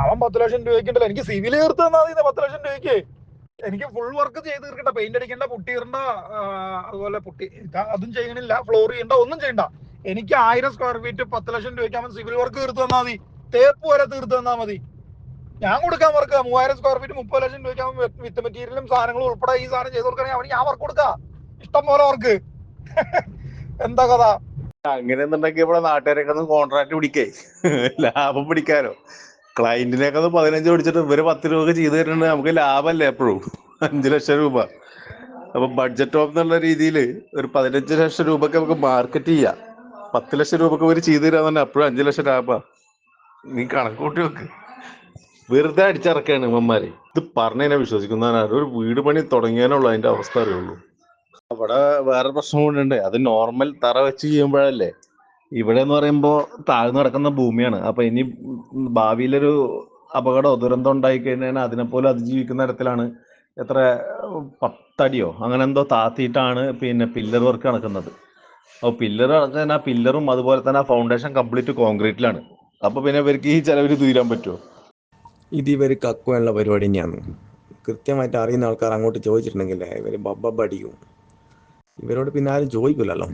അവൻ പത്ത് ലക്ഷം രൂപയ്ക്കുണ്ടല്ലോ. എനിക്ക് സിവിൽ തീർത്ത് തന്നാ മതി. പത്ത് ലക്ഷം രൂപയ്ക്ക്. എനിക്ക് ഫുൾ വർക്ക് ചെയ്ത് തീർക്കണ്ട. പെയിന്റ് അടിക്കണ്ട പുട്ടിയിടണ്ട അതുപോലെ പുട്ടി അതും ചെയ്യണില്ല. ഫ്ലോർ ചെയ്യണ്ട ഒന്നും ചെയ്യണ്ട. എനിക്ക് ആയിരം സ്ക്വയർ ഫീറ്റ് പത്ത് ലക്ഷം രൂപയ്ക്ക് അവൻ സിവിൽ വർക്ക് തീർത്ത് തന്നാ മതി. തേപ്പ് വരെ തീർത്ത് തന്നാ മതി. ഞാൻ കൊടുക്കാൻ വർക്ക് മൂവായിരം സ്ക്വയർ ഫീറ്റ് മുപ്പത് ലക്ഷം രൂപയ്ക്ക് അവൻ വിത്ത് മെറ്റീരിയലും സാധനങ്ങളും ഉൾപ്പെടെ ഈ സാധനം ചെയ്ത് കൊടുക്കണമെങ്കിൽ അവന് ഞാൻ വർക്ക് കൊടുക്കാം. ഇഷ്ടം പോലെ വർക്ക് എന്താ കഥ? അങ്ങനെ എന്നുണ്ടെങ്കിൽ ഇവിടെ നാട്ടുകാരൊക്കെ കോൺട്രാക്ട് പിടിക്കേ. ലാഭം പിടിക്കാനോ ക്ലയന്റിനെയൊക്കെ ഒന്ന് പതിനഞ്ച് പിടിച്ചിട്ട് ഇവർ പത്ത് രൂപ ചെയ്തു തരുന്നുണ്ട്. നമുക്ക് ലാഭമല്ലേ എപ്പോഴും? അഞ്ചു ലക്ഷം രൂപ. അപ്പൊ ബഡ്ജറ്റ് ഓഫ് എന്നുള്ള രീതിയിൽ ഒരു പതിനഞ്ച് ലക്ഷം രൂപക്ക് നമുക്ക് മാർക്കറ്റ് ചെയ്യാം. പത്ത് ലക്ഷം രൂപക്ക് ഇവർ ചെയ്തു തരാന്ന് അപ്പോഴും അഞ്ചു ലക്ഷം ലാഭ. നീ കണക്ക് കൂട്ടി വെക്ക് വെറുതെ അടിച്ചിറക്കാണ് ഇവന്മാര്. ഇത് പറഞ്ഞതിനെ വിശ്വസിക്കുന്നവനാണ് ഒരു വീട് പണി തുടങ്ങിയാനുള്ള അതിന്റെ അവസ്ഥ അറിയുള്ളൂ. അവിടെ വേറെ പ്രശ്നം കൊണ്ടുണ്ട് അത് നോർമൽ തറ വെച്ച് ചെയ്യുമ്പോഴല്ലേ ഇവിടെ എന്ന് പറയുമ്പോൾ താഴ്ന്നു കിടക്കുന്ന ഭൂമിയാണ്. അപ്പൊ ഇനി ഭാവിയിലൊരു അപകടമോ ദുരന്തം ഉണ്ടായി കഴിഞ്ഞാൽ അതിനെപ്പോലും അതിജീവിക്കുന്ന തരത്തിലാണ് എത്ര പത്തടിയോ അങ്ങനെ എന്തോ താത്തിയിട്ടാണ് പിന്നെ പില്ലർ വർക്ക് നടക്കുന്നത്. അപ്പോൾ പില്ലർ നടക്കാൻ ആ പില്ലറും അതുപോലെ തന്നെ ആ ഫൗണ്ടേഷൻ കംപ്ലീറ്റ് കോൺക്രീറ്റിലാണ് അപ്പൊ പിന്നെ ഇവർക്ക് ഈ ചെലവിൽ തീരാൻ പറ്റുമോ ഇത് ഇവർ കക്കുവാനുള്ള പരിപാടി തന്നെയാണ്. കൃത്യമായിട്ട് അറിയുന്ന ആൾക്കാർ അങ്ങോട്ട് ചോദിച്ചിട്ടുണ്ടെങ്കിൽ ഇവർ ബബ്ബ അടിക്കും ഇവരോട് പിന്നെ ആരും ചോദിക്കില്ലല്ലോ